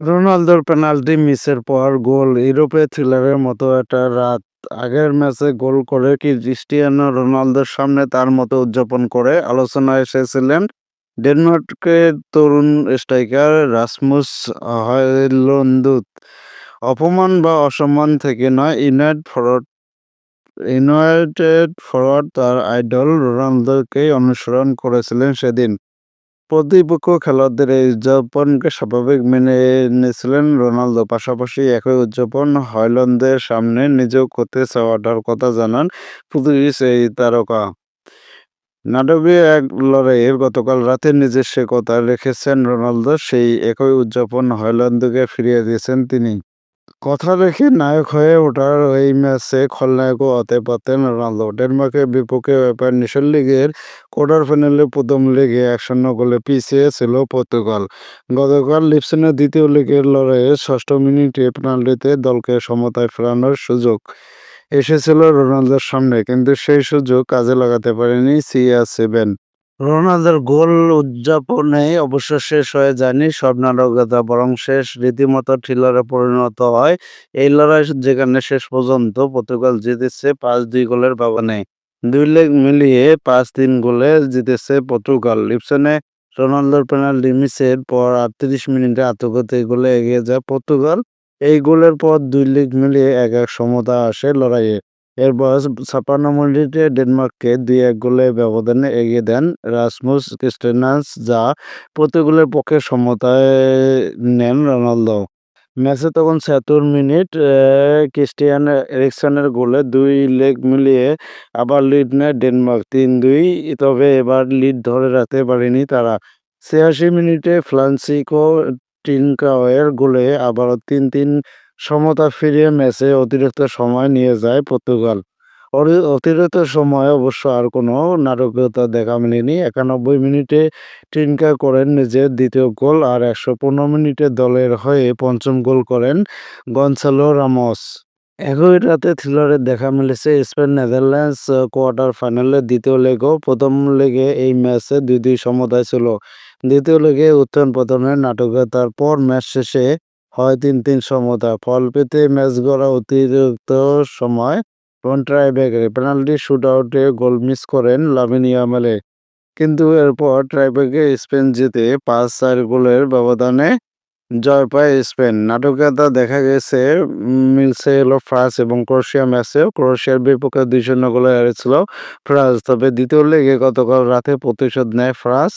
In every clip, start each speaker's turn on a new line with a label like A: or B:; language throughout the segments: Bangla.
A: রোনালদোর পেনাল্টি মিসের পর গোল, ইউরোপে থ্রিলারের মতো একটা রাত। আগের ম্যাচে গোল করে ক্রিস্টিয়ানো রোনালদোর সামনে তার মতো উদযাপন করে আলোচনায় এসেছিলেন ডেনমার্কের তরুণ স্ট্রাইকার রাসমুস হয়লন্দুত অপমান বা অসম্মান থেকে নয়, ইউনাইটেড ফরওয়ার্ড ইউনাইটেড ফরওয়ার্ড তার আইডল রোনালদোকেই অনুসরণ করেছিলেন সেদিন। প্রতিপক্ষ খেলোয়াড়দের এই উদযাপনকে স্বাভাবিক মেনে নিয়েছিলেন রোনালদো। পাশাপাশি একই উদযাপন হয়ল্যান্ডের সামনে নিজেও করতে চাওয়াটার কথা জানান পর্তুগিজ এই তারকা। নাটকীয় এক লড়াইয়ের গতকাল রাতে নিজের সে কথা রেখেছেন রোনালদো, সেই একই উদযাপন হয়ল্যান্ডকে ফিরিয়ে দিয়েছেন তিনি। কথা রেখে নায়ক হয়ে ওঠার এই ম্যাচে খলনায়কও হতে পারতেন রোনালদো। ডেনমার্কের বিপক্ষে এবার নেশন লিগের কোয়ার্টার ফাইনালে প্রথম লেগে এক গোলে পিছিয়ে ছিল পর্তুগাল। গতকাল লিপসনের দ্বিতীয় লেগের লড়াইয়ে ষষ্ঠ মিনিটে পেনাল্টিতে দলকে সমতায় ফেরানোর সুযোগ এসেছিল রোনালদোর সামনে, কিন্তু সেই সুযোগ কাজে লাগাতে পারেনি সিয়া সেভেন রোনালদোর গোল উদযাপনে অবশ্য শেষ হয়ে যায়নি সব নাটকতা বরং শেষ রীতিমতো থ্রিলারে পরিণত হয়। এই লড়াই যেখানে শেষ পর্যন্ত পর্তুগাল জিতেছে পাঁচ দুই গোলের ব্যবধানে। দুই লেগ মিলিয়ে পাঁচ তিন গোলে জিতেছে পর্তুগাল। লিপসনে রোনালদোর পেনাল্টি মিসের পর আটত্রিশ মিনিটে আত্মঘাতী গোলে এগিয়ে যায় পর্তুগাল। এই গোলের পর দুই লেগ মিলিয়ে এক এক সমতা আসে লড়াইয়ে। এরপর মিনিটে ডেনমার্ককে দুই এক গোলে ব্যবধানে এগিয়ে দেন রাসমুস ক্রিস্টেনাস যা পর্তুগালের পক্ষে সমতায় নেন রোনালদো। ম্যাচে তখন ছিয়াত্তর মিনিট ক্রিস্টিয়ান এরিকসনের গোলে দুই লেগ মিলিয়ে আবার লিড নেয় ডেনমার্ক তিন দুই, তবে এবার লিড ধরে রাখতে পারেনি তারা। ছিয়াশি মিনিটে ফ্রান্সিকো টিনকাওয়ের গোলে আবারও তিন তিন সমতা ফিরিয়ে ম্যাচে অতিরিক্ত সময় নিয়ে যায় পর্তুগাল। অতিরিক্ত সময়ে অবশ্য আর কোনো নাটকীয়তা দেখা মেলেনি। একানব্বই মিনিটে টিনকা করেন নিজের দ্বিতীয় গোল আর একশো পনেরো মিনিটে দলের হয়ে পঞ্চম গোল করেন গনসালো রামস। একই রাতে থ্রিলারের দেখা মিলেছে স্পেন, নেদারল্যান্ডস কোয়ার্টার ফাইনালের দ্বিতীয় লেগও প্রথম লেগে এই ম্যাচে দুই দুই সমতায় ছিল। দ্বিতীয় লেগে উত্থান পতনের নাটকীয়তার পর ম্যাচ শেষে হয় তিন তিন সমতা। ফল পেতে ম্যাচ গড়া অতিরিক্ত সময় ট্রাইব্রেকারে পেনাল্টি শুট আউটে গোল মিস করেন লাভিনিয়া মেলে কিন্তু এরপর ট্রাইব্রেকে স্পেন জিতে পাঁচ, চার গোলের ব্যবধানে জয় পায় স্পেন। নাটকীয়তা দেখা গেছে, মিলছে হলো ফ্রান্স এবং ক্রোয়েশিয়া ম্যাচেও ক্রোয়েশিয়ার বিপক্ষে দুই শূন্য গোলে হারিয়েছিল ফ্রান্স, তবে দ্বিতীয় লেগে গতকাল রাতে প্রতিশোধ নেয় ফ্রান্স।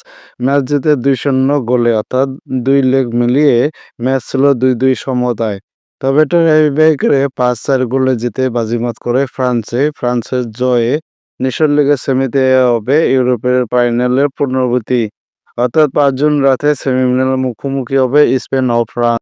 A: ম্যাচ জিতে দুই শূন্য গোলে, অর্থাৎ দুই লেগ মিলিয়ে ম্যাচ ছিল দুই দুই সমতায়। তবে টাইব্রেকারে পাঁচ চার গোলে জিতে বাজিমাত করে ফ্রান্সে। ফ্রান্সের জয়ে নেশন লিগের সেমিতে হবে ইউরোপের ফাইনালের পুনরাবৃত্তি। অর্থাৎ পাঁচজন রাতে সেমিফাইনালের মুখোমুখি হবে স্পেন ও ফ্রান্স।